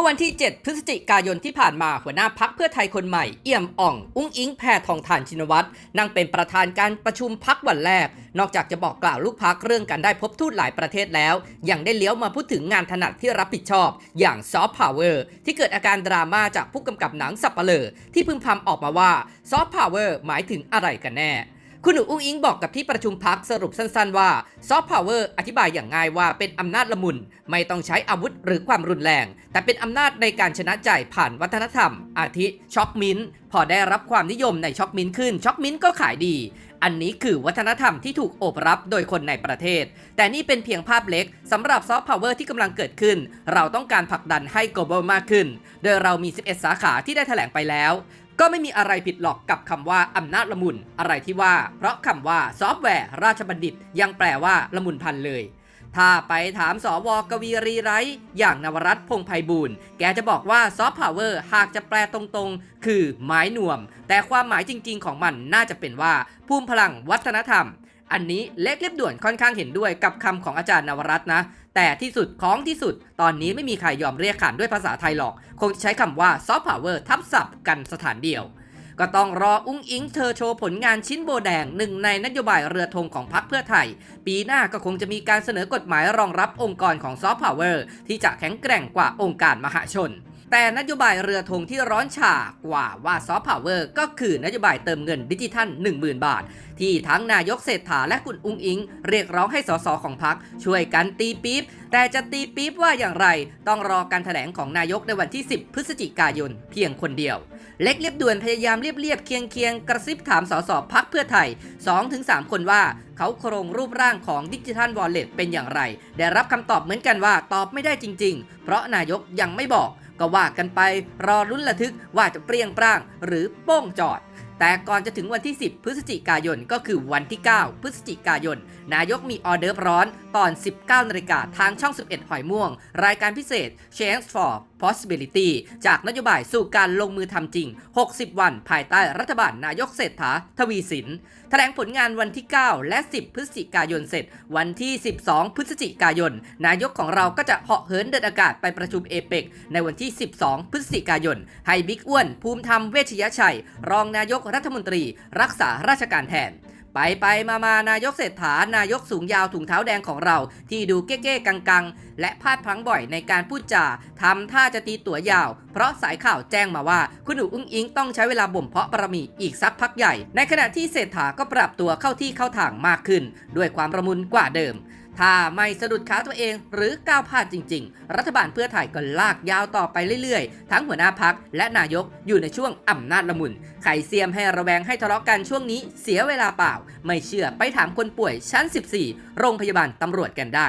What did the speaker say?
มื่อวันที่ 7 พฤศจิกายนที่ผ่านมาหัวหน้าพักเพื่อไทยคนใหม่ เอี่ยมอ่อง อุ้งอิงแพทองทานชินวัตรนั่งเป็นประธานการประชุมพักวันแรก นอกจากจะบอกกล่าวลูกพักเรื่องการได้พบทูตหลายประเทศแล้ว ยังได้เลี้ยวมาพูดถึงงานถนัดที่รับผิดชอบ อย่างซอฟต์พาวเวอร์ที่เกิดอาการดราม่าจากผู้กำกับหนังสับปะเลอที่พึมพำออกมาว่าซอฟต์พาวเวอร์หมายถึงอะไรกันแน่ คุณหนูอุ้งอิงบอกกับที่ประชุมพักสรุปสั้นๆว่าซอฟต์พาวเวอร์อธิบายอย่างง่ายว่าเป็นอำนาจละมุน ไม่ต้องใช้อาวุธหรือความรุนแรง แต่เป็นอำนาจในการชนะใจผ่านวัฒนธรรม อาทิช็อกมิ้นท์พอได้รับความนิยมในช็อกมิ้นท์ขึ้นช็อกมิ้นท์ก็ขายดีอันนี้คือวัฒนธรรมที่ถูกโอบรับโดยคนในประเทศ แต่นี่เป็นเพียงภาพเล็กสำหรับซอฟต์พาวเวอร์ที่กำลังเกิดขึ้น เราต้องการผลักดันให้ global มากขึ้น โดยเรามี 11 สาขาที่ได้แถลงไปแล้วก็ไม่มีอะไรผิดหรอกกับคำว่าอำนาจละมุน อะไรที่ว่า เพราะคำว่าซอฟต์แวร์ ราชบัณฑิต ยังแปลว่าละมุนพันเลย ถ้าไปถามสวกวีรีไรท์อย่างนวรัตพงไพบูลแกจะบอกว่าซอฟต์พาวเวอร์หากจะแปลตรงๆ คือไม้น่วม แต่ความหมายจริงๆของมันน่าจะเป็นว่าภูมิพลังวัฒนธรรม อันนี้เล็กเรียบด่วนค่อนข้างเห็นด้วยกับคำของอาจารย์นวรัตน์นะแต่ที่สุดของที่สุด ตอนนี้ไม่มีใครยอมเรียกขานด้วยภาษาไทยหรอก คงจะใช้คำว่าซอฟต์พาวเวอร์ทับศัพท์กันสถานเดียว ก็ต้องรออุ้งอิงเธอโชว์ผลงานชิ้นโบแดงหนึ่งในนโยบายเรือธงของพรรคเพื่อไทย ปีหน้าก็คงจะมีการเสนอกฎหมายรองรับองค์กรของซอฟต์พาวเวอร์ที่จะแข็งแกร่งกว่าองค์การมหาชนแต่นโยบายเรือธงที่ร้อนฉากว่าว่าซอฟต์พาวเวอร์ก็คือนโยบายเติมเงินดิจิทัล 10,000 บาท ที่ทั้งนายกเศรษฐาและคุณอุ้งอิง เรียกร้องให้สสของพรรคช่วยกันตีปี๊บ แต่จะตีปี๊บว่าอย่างไร ต้องรอการแถลงของนายกในวันที่ 10 พฤศจิกายนเพียงคนเดียว เล็กเรียบด่วนพยายามเรียบเรียบเคียงเคียงกระซิบถามสสพักเพื่อไทย 2-3 คนว่าเขาโครงรูปร่างของดิจิทัลวอลเล็ตเป็นอย่างไร ได้รับคำตอบเหมือนกันว่าตอบไม่ได้จริง ๆ เพราะนายกยังไม่บอก ก็ว่ากันไปรอลุ้นระทึกว่าจะเปรี้ยงปร้างหรือโป้งจอดแต่ก่อนจะถึงวันที่ 10 พฤศจิกายนก็คือวันที่ 9 พฤศจิกายน นายกมีออเดอร์ร้อนตอน 19นาฬิกาทางช่อง 11 หอยม่วง รายการพิเศษ Change for Possibility จากนโยบายสู่การลงมือทำจริง 60 วัน ภายใต้รัฐบาลนายกเศรษฐาทวีสิน แถลงผลงานวันที่ 9 และ 10 พฤศจิกายนเสร็จ วันที่ 12 พฤศจิกายน นายกของเราก็จะเหาะเหินเดินอากาศไปประชุมเอเปกในวันที่ 12 พฤศจิกายน ให้บิ๊กอ้วน ภูมิธรรมเวชยชัย รองนายกรัฐมนตรี รักษาราชการแทน ไปไปมามานายกเศรษฐานายกสูงยาวถุงเท้าแดงของเรา ที่ดูเก้ๆกังๆ และพลาดพลั้งบ่อยในการพูดจาทำท่าจะตีตัวยาว เพราะสายข่าวแจ้งมาว่า คุณหนูอุ้งอิงต้องใช้เวลาบ่มเพาะบารมีอีกสักพักใหญ่ ในขณะที่เศรษฐาก็ปรับตัวเข้าที่เข้าทางมากขึ้น ด้วยความประมุนกว่าเดิม ถ้าไม่สะดุดขาตัวเองหรือก้าวพลาดจริง ๆ รัฐบาลเพื่อไทยก็ลากยาวต่อไปเรื่อยๆ ทั้งหัวหน้าพักและนายกอยู่ในช่วงอำนาจละมุนไข่เสียมให้ระแวงให้ทะเลาะกันช่วงนี้เสียเวลาเปล่า ไม่เชื่อไปถามคนป่วยชั้น 14 โรงพยาบาลตำรวจกันได้